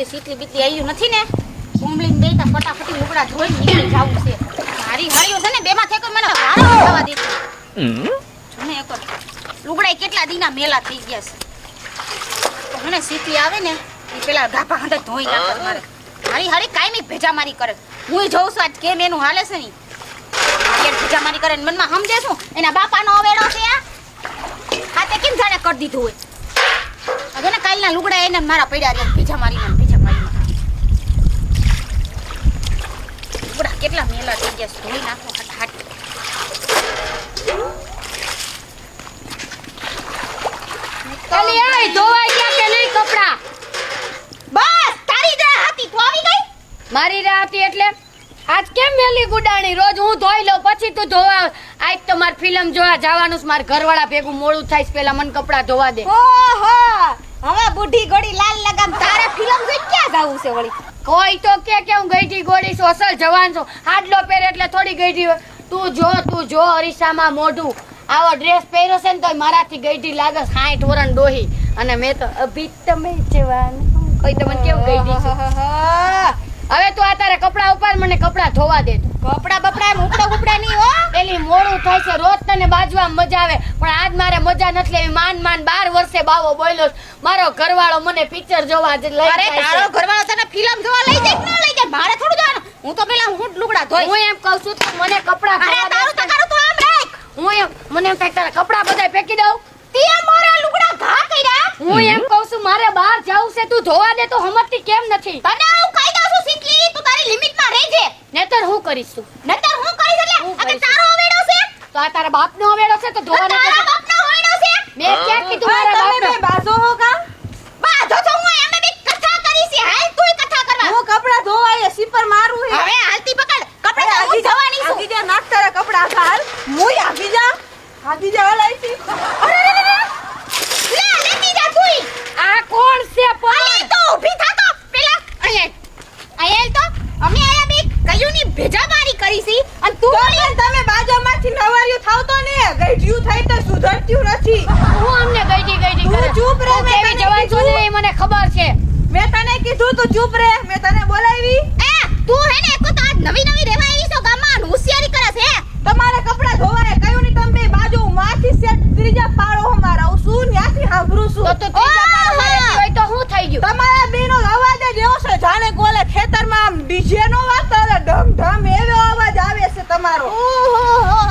ઓલી સીટલી બીટલી આવ્યું નથી ને? ઉમલીને દેતા ફટાફટી લુગડા ધોઈ નીકળી જવું છે. મારી હાળીઓ છે ને બેમાં થઈ કોઈ મને વારો થવા દે જોને એક લુગડા કેટલા દીના મેલા થઈ ગયા છે. મને સીટલી આવે ને એ પેલા ગાભા હાથે ધોઈ નાખે મારે. મારી હારી કાયમી ભેજા મારી કરે. હું જોઉં છું આજ કેમ એનું હાલે છે નહીં ભેજા મારી કરે મનમાં સમજે શું? એના બાપાનો અવેડો છે હાથે કેમ જાણે કરી દીધું હોય? ને કાલના લુગડા એને મારા પડ્યા રહ્યા ભેજા મારી ભેજા મારીને લુગડા કેટલા મેલા થઈ ગયા છે? ધોઈ નાખો હટ ધોવાઈ ગયા કે નહીં કપડા? બસ તારી રાહ હતી તું ગઈ? મારી રાતી એટલે? આજ કેમ વેલી ગુડાણી? રોજ હું ધોઈ લઉં પછી તું ધોવા આજ તો માર ફિલ્મ જોવા જવાનું છે માર ઘરવાળા ભેગું મોડું થાય છે પેલા મને કપડા ધોવા દે. ઓહો હવે બુઢી ઘોડી લાલ લગામ. તારે ફિલ્મ જોઈ ક્યાં જાવું છે વળી? કોઈ તો કે કે હું ગઈઢી ગોળી છું અસલ જવાન છું. હાડલો પહેરે એટલે થોડી હોય. તું જો તું જો અરીસામાં મોઢું. આવો ડ્રેસ પહેર્યો છે ને તો મારાથી ગઈઢી લાગે સાઠ વરણ ડોહી. અને મેં તો અભી તમે જવાન કોઈ તમને કેવું ગઈઢી છું? હવે તું આ તારા કપડા ઉપર મને કપડા ધોવા દે કપડા બપડા એમ ઉપડા ઉપડા નહીં હો. એલી મોડું થાય છે રોજ તને બાજવા મજા આવે. પણ આજ મારે મજા નથી લેવી માન માન બાર વર્ષે બાવો બોલ્યો મારો ઘરવાળો મને પિક્ચર જોવા જ લઈ અરે તારો ઘરવાળો તને ફિલ્મ જોવા લઈ જાય કે ન લઈ જાય? મારે થોડું જવાનું. હું તો પેલા હું લુગડા ધોઈ હું એમ કહું છું કે મને કપડા અરે તારું તો તારું તું આમ રાખ. હું એમ મને એમ થાય તારા કપડા બધા ફેંકી દઉં. તે મારા લુગડા ઘા કર્યા? હું એમ કહું છું મારે બહાર જવું છે તું ધોવા દે તો હમતી કેમ નથી? તને હું કહી દઉં છું સીટલી તું તારી રહેજે નહીતર હું કરીશ તું. નતર હું કરીશ એટલે? હું અગર તારો અવેડો છે? તો આ તારા બાપનો અવેડો છે તો ધોવા તારા બાપનો અવેડો છે? મે ક્યાં કીધું મારા બાપનો? બાજો હો કા? બાજો તો હું એમ બી કથા કરી છે. હાલ તું કથા કરવા. હું કપડા ધોવાય સીપર મારું હે હવે હાલતી પકડ. કપડા હું જવાની છું. આગી જા નાખ તારા કપડા. હાલ મુય આગી જા. આગી જા હાલ આઈથી અરે રે રે રે. લે લેતી જા તુંય આ કોણ છે અલી પણ તો ઊભી થા તો પેલા અહીંયા અહીંયા તો અમે આયા બી કયું ની ભેજામારી કરી છે અને તું તો પણ તમે બાજામાંથી નવારિયું થાવ તો ને ગઈઢિયું થાય તો સુધરતું નથી હું અમને ગઈડી ગઈડી તું કરે ચૂપ રહે, તું મેં કેવી તને જવાન છો ને કીધું. એ છે મેં તને કીધું તું ચૂપ રહે મેં તને બોલાવી. એ તું હે ને કો તો આજ નવી નવી રેવા આવી છો ગામમાં હોશિયારી કરે છે. તમારે કપડા ધોવાય કયું ની તમે બે બાજુ માથી સે ત્રીજા પાળો હું મારા આવું શું ન્યાથી સાંભળું છું. તો ત્રીજા પાળો મારે હોય તો હું થઈ ગયું? તમારા બેનો અવાજ જ એવો છે જાણે કોલે ખેતરમાં આમ ડીજે નો વાગતો ઢમ ઢમ એવો અવાજ આવે છે તમારો. ઓહો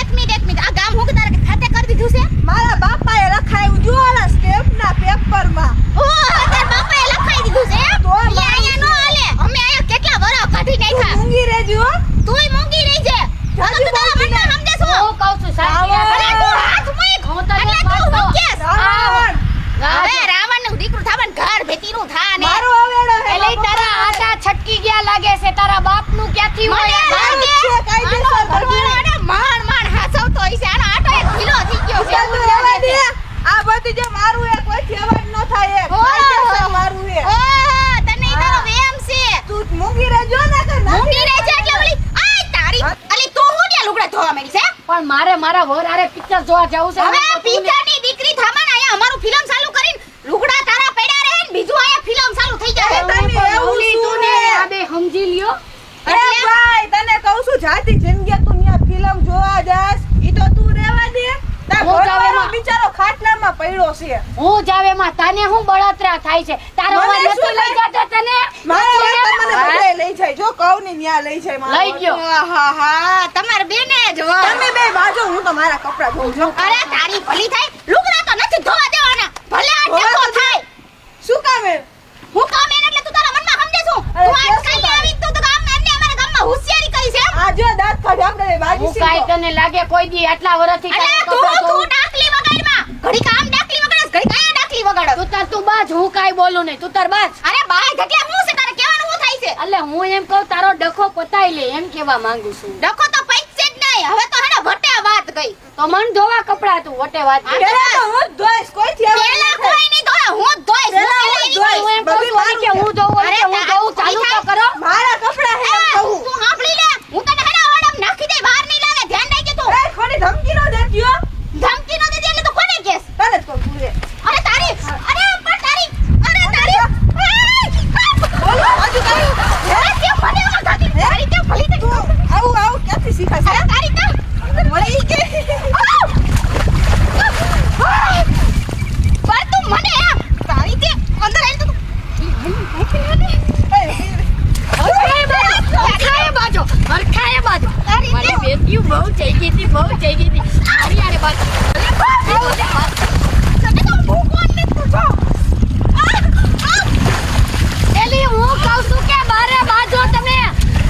એક મિનિટ એક મિનિટ આ ગામ હું કે તારે ખાતે કરી દીધું છે મારા બાપાએ લખાયું જો ઓલા સ્ટેમ્પના પેપરમાં ઓહો તાર બાપાએ લખાઈ દીધું છે એમ? તો ઈ અહીંયા નો હાલે અમે અહીંયા કેટલા વરસ કાઢી તું નાખ્યા ઊંઘી રહેજો હો. તુંય મૂંગી રહી છે હવે તું તારા મનમાં સમજે છો હું કહું છું સાચી આવો. વાત. અરે તું હાથ મૂક હું તને એટલે તું મારતો. મૂકેશ. રાવણ, હવે રાવણનું દીકરું થાવન ઘર ભેટીનું થા ને મારો અવેડો હે એટલે બાપા. તારા આટા છટકી ગયા લાગે છે તારા બાપનું ક્યાંથી મને હોય લાગે છે, કાયદેસર આનો ઘરવાળો આને માણ માણ હાચવતો હશે. આનો આટો એક ઢીલો થઈ ગયો છે. તું રહેવા દે. આ બધું જે મારું એ કોઈથી અવાજ ન થાય એ. ઓહો. કાયદેસર મારું એ. ઓહો, તને ઈ તારો હા. વેમ છે. તું મૂંગી રહેજો ને કે નાખી મૂંગી રહે છે એટલે ઓલી, આય તારી. હા. અલી, તું હું ત્યાં લુગડા ધોવા માંડી છે? પણ મારે મારા વર આરે પિક્ચર જોવા જવું છે? હવે તું ને- પિતાની દીકરી થામાને અહીંયા અમારું ફિલ્મ ચાલુ કરીને લુગડા તારા પડ્યા રહે ને બીજું અહીંયા ફિલ્મ ચાલુ થઈ જશે તને એવું શું ને? આ બે સમજી લ્યો. અરે ભાઈ તને કહું છું જાતી જિંદગી તું ન્યા ફિલ્મ જોવા જાસ ઈ તો તું રહેવા દે તાર હું ઘરવાળો જાવેમાં. બિચારો ખાટલામાં પડ્યો છે. હું જાવે માં તને હું બળતરા થાય છે? તારો અવાજ નથી લઈ જતો તને? મારા મને બધાય લઈ જાય. જો કહું ને ન્યા લઈ જાય મારો લઈ ગયો. હા હા તમાર બેને જ. તમે બે બાજો હું તો મારા કપડા ધોઉં છું. અરે તારી ભલી થાય. લુગડા તો નથી ધોવા દેવાના. ભલે આ થાય. શું કામે હું કામે એટલે તું તારા મનમાં સમજે છું તું આજ કેમ આવી તું તો ગામ એમને અમારા ગામમાં હોશિયારી કરી છે આ જો દાંત કાઢે આપણે બાજી સી કાઈ તને લાગે કોઈ દી આટલા વર્ષથી તું તું ડાકલી વગાડમાં. ઘડી કામ કાયા તું તાર તું બાજ હું કાઈ બોલું નહીં. તું તાર બાજ. અરે બાય ઘટ્યા હું છે? તારે કહેવાનું હું થાય છે? એટલે હું એમ કહું તારો ડખો પતાઈ લે એમ કેવા માંગુ છું. ડખો તો પૈસે જ નહીં. હવે તો હેને વટે વાત ગઈ. તો મન ધોવા કપડા તું વટે વાત. પેલા તો હું ધોઈશ, કોઈ થી પેલા કોઈ નહીં ધોય હું ધોઈશ. હું ધોઈશ. એમ કહું કે હું ધોઉં અરે એટલે હું તાર ધોઉં ચાલુ કોઈ તો કરો મારા કપડા હે એમ એ, કહું. તું સાંભળી લે હું તને હેને અવાડમ નાખી દે બહાર નહીં લાગે ધ્યાન રાખજે તું એ, ખોટી ધમકી નો દેતી હો. ધમકી નો દેજે એટલે તો કોને કેસ તને જ કહું છું રે. અરે તારી અરે પણ તારી અરે તારી એ, રેતી બહુ ગઈ હતી બહુ ગઈ હતી મારી પૂછો એલી હું કહું છું કે બારે બાજો તમે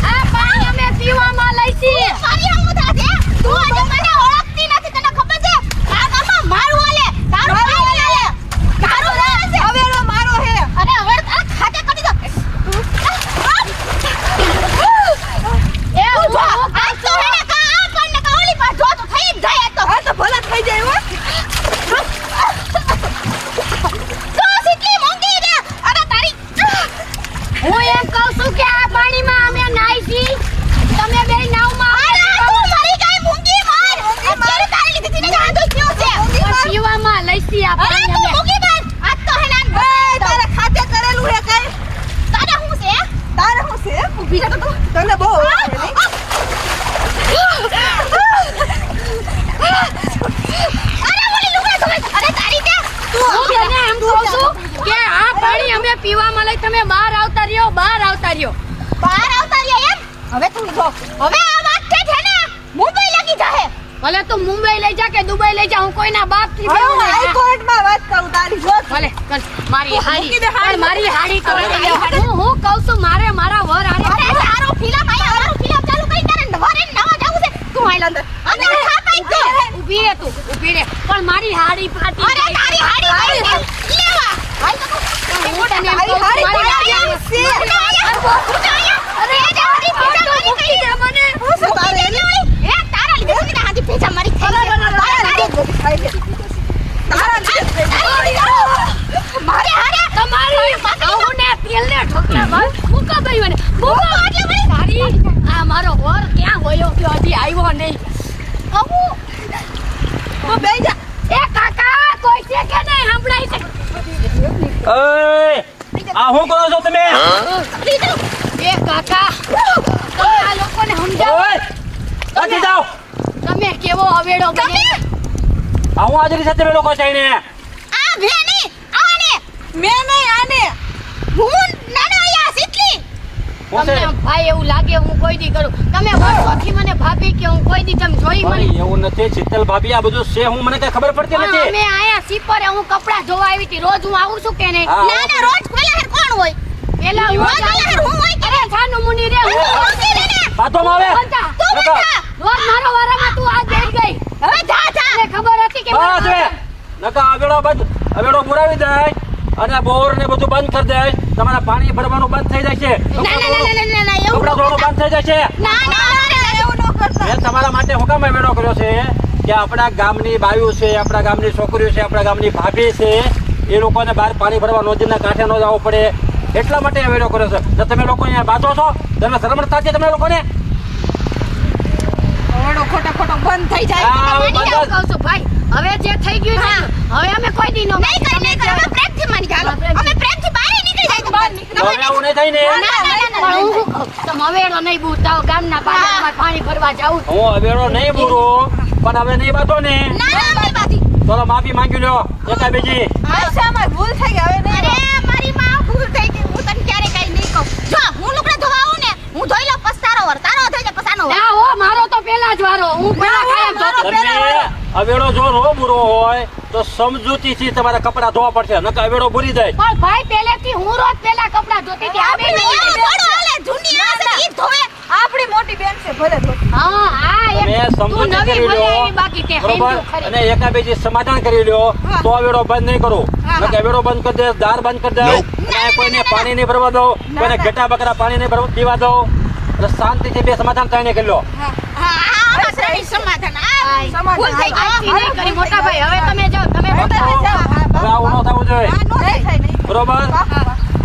આ પાણી અમે પીવામાં લઈશી મારી આમુદા છે તું આજે મને ઓળખતી નથી તને ખબર છે આ ગામમાં મારું હાલે તારું હાલે હાલે તારું હાલે છે હવે એનો મારો હે અરે હવે આ ખાતે કરી દો એ હું જો હું આ તો હેને કા આ પણ ને કા ઓલી પર જો તો થઈ જ જાય આ તો આ તો ભલા થઈ જાય હો તો કેટલી મોંઘી રે અરે તારી હું એમ કહું છું કે આ પાણીમાં અમે નાઈશી તમે બે નાવમાં અરે તું મરી ગઈ મૂંગી માર અત્યારે તારી લીધી હતી ને જાદુ થયો છે પણ પીવામાં લઈશી આ અરે પાણી તું અમે મૂંગી માર આ તો હેને એ તારા ખાતે કરેલું હે કઈ તારે હું છે તારે શું છે ઊભી રહે તો તું તને બહુ ઓળખે નહીં. અરે ઓલી લુગડા ધોવે છે. અરે તારી તે હું તને એમ કહું છું કે આ પાણી અમે પીવા લઈ તમે બહાર આવતા રહ્યો બહાર આવતા રહ્યો. બહાર આવતા રહ્યો એમ? હવે તું જો હવે આ વાત કે છે ને? મુંબઈ લાગી જાહે. ભલે તું મુંબઈ લઈ જા કે દુબઈ લઈ જા હું કોઈના બાપથી હવે હું. માં વાત કરું તારી જો ભલે કર મારી હાડી. હાડી. મારી હાડી તો. હું હું કહું છું મારે મારા વર અરે હારે તારો ફિલ્મ આયા મારું ફિલ્મ ચાલુ કરી તારે નવારે નવા જાવું છે તું હાલ અંદર અંદર ખા પાઈ દે ઊભી રે તું ઊભી રે પણ મારી હાડી ફાટી અરે ગઈ. તારી હાડી ભાઈ લેવા હાલ તો તું હું તને એમ તારી કહું છું, હાડી તો મારી લાગી હાડી- છે. અરે એ જે હાડી ભેજા મારી થઈ મૂકી દે મને શું છે તારે એ તારા લીધે છે ને હાડી ભેજા મારી થઈ તારા તારા લીધે જ બધી ખાઈ લે. તારા લીધે જ થઈ ગઈ. મારે હારે તમારી કહુંને તેલને ઠોકરા માર. મૂકો ભાઈ મને. મૂકો. તારી આ મારો વર ક્યાં ગયો ગયો હજી આવ્યો નહીં આવું તું જા. એ કાકા કોઈ છે કે નહીં સંભળાય છે ઓય આ શું કરો છો તમે એ કાકા તમે આ લોકોને સમજાવો નથી જાઓ તમે કેવો અવેડો આ હું હાજરી સાથે લોકો ચાઈને. આ ભેની આને મેં નહીં આને. હું નાના આયા શીતલી તમને ભાઈ એવું લાગે હું કોઈ દી કરું. તમે વર્ષોથી મને ભાભી કે હું કોઈ દી તમે જોઈ મને એવું નથી શીતલ ભાભી આ બધું છે હું મને કઈ ખબર પડતી નથી. અમે આયા સીપરે હું કપડા ધોવા આવી હતી. રોજ હું આવું છું કે નહીં? ના ના રોજ પેલા હેર કોણ હોય? પેલા હું હોય અરે છાનું મુની રે હું ને બાથોમાં આવે. તું નકર. રોજ મારો વારામાં તું આ બેઠ ગઈ. હવે જા જા. મને ખબર હતી કે બસ હવે નકા અવેડો બંધ અવેડો પુરાવી દે. અને બોર ને બધું બંધ કરી દે. તમારા પાણી ભરવાનું બંધ થઈ જશે. ના ના ના ના ના એવું કપડા બંધ થઈ જશે. ના ના એવું ન કરતા. મેં તમારા માટે હું કામ અવેડો કર્યો છે કે આપણા ગામની બાયુ છે આપણા ગામની છોકરીઓ છે આપણા ગામની ભાભી છે એ લોકોને બહાર પાણી ભરવા નદીના કાંઠે ન જવું પડે. એટલા માટે અવેડો કર્યો છે. તમે લોકો અહીંયા બાંધો છો? તમે શરમણતા છે તમે લોકોને? ઓળો ખોટો ખોટો બંધ થઈ જાય હા, હું. કહું છું ભાઈ? હવે જે થઈ ગયું છે હવે અમે કોઈ દી નો નહીં કરી નહીં કરી અમે પ્રેમથી માની ગયા અમે પ્રેમથી બહાર નીકળી જાય બહાર નીકળી. હવે નહીં થાય ને. પણ હું શું કહું? તમે અવેડો નહીં બૂતાવો ગામના પાણીમાં પાણી ભરવા જાવું છે. હું અવેડો નહીં બૂરો પણ હવે નહીં બાતો ને. ના ના નહીં બાતી તો માફી માંગ્યું લ્યો. એકા બીજી હશે અમારી ભૂલ થઈ ગઈ. હવે નહીં અરે મારી માં ભૂલ થઈ ગઈ હું તને ક્યારે કઈ નહીં કહું જો હું લુગડા ધોવા આવું ને હું ધોઈ લઉં પછી તારો વર તારો થઈ જાય પછી આનો વર. ના હો મારો તો પેલા જ વારો હું પેલા કાયમ ધોતી. તમે અવેડો જો રો બુરો હોય તો સમજૂતીથી તમારે કપડાં ધોવા પડશે નકર અવેડો બુરી જાય. પણ ભાઈ પહેલેથી હું રોજ પહેલા કપડા ધોતી હતી. આ હાલે જૂની આ ઈ ધોવે. આપણી મોટી બેન છે ભલે ધોતી. હા હા તમે સમજૂતી નવી કરી ભલે લ્યો બાકી કે બરોબર? ખરી. અને એકા બીજી સમાધાન કરી લ્યો તો અવેડો બંધ નહીં કરો. નકર અવેડો બંધ કરી દે દાર બંધ કરી દે. કોઈને પાણી નહીં ભરવા દો કોઈને ઘેટા બકરા પાણી નહીં ભરવા પીવા દો એટલે શાંતિથી બે સમાધાન થઈને કરી લો હા. હા ત્રણેય સમાધાન આ. ભૂલ થઈ ગઈ. નહીં કરી મોટા ભાઈ હવે તમે જાઓ તમે મોટા થઈ જાઓ. હા, હવે આવું ન થવું જોઈએ. હા. બરોબર?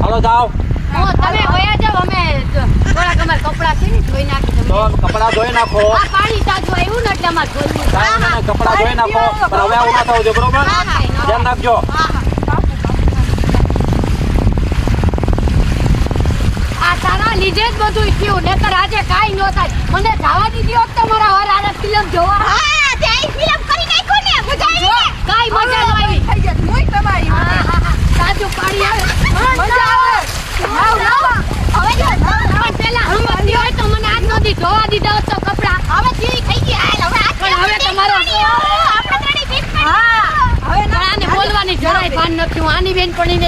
હાલો જાઓ. હો, તમે વયા જાઓ અમે થોડાક અમારા કપડા છે ને ધોઈ નાખી તો તમે કપડા ધોઈ નાખો. આ પાણી તાજું આવ્યું ને એટલે અમાર ધોઈ. કાંઈ ધોઈ નાખો. પણ હવે આવું ના થવું જોઈએ બરોબર? હા, હા, હા. ધ્યાન રાખજો. આ તારા લીધે જ બધું થયું નહીતર આજે કાઈ ન થાય. મને જવા દીધી હોત તો મારા વર હારે ફિલ્મ જોવા હા તે આઈ ફિલ્મ કરી નાખ્યો ને મજા આવી ને કાંઈ મજા ન આવી થઈ જાય મોય તમારી હા, હા, હા. તાજું પાણી આવે મજા આવે લાવ, લાવ. હવે જો પણ પેલા સમજતી હોય તો મને આજ નદી ધોવા દીધા હોત તો કપડાં હવે ઠીક બોલવાની જરાય ભાન નથી હું આની બેનપણી નહીં બોલું ના ના એ તો એવી જા તું બેન એમાં તમારી. એવું હોય આ નવી સી હતી હા, મને ખબર પણ હવે ન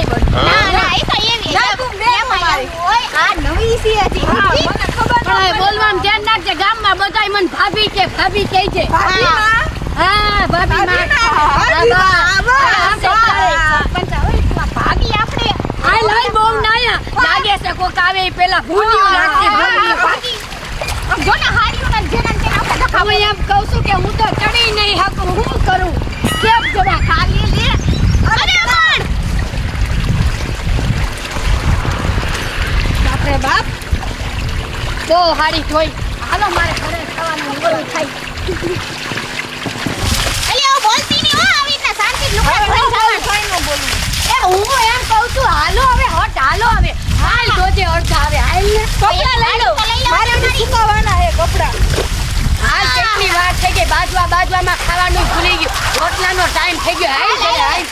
એમ કહું છું કે હું તો ચડી નહીં હકું હું કરું કેમ જવા ખાલી લે અરે અમણ બાપરે બાપ? બહુ હારી જોઈ. હાલો મારે ઘરે ખાવાનું મોડું થાય. બોલતી નહીં હો આવી રીતના શાંતિ લુકડા ધોઈ જવાનું. એ હું એમ કહું છું હાલો હવે હટ હાલો હવે. હાલ જોજે અડધા આવે. હાલ ને. કપડાં લઈ લો મારે સુકાવાના હે કપડાં. હાલ કેટલી વાર થઈ ગઈ? બાજવા બાજવામાં ખાવાનું ભૂલી ગયું. રોટલાનો ટાઈમ થઈ ગયો. હાલ હાલ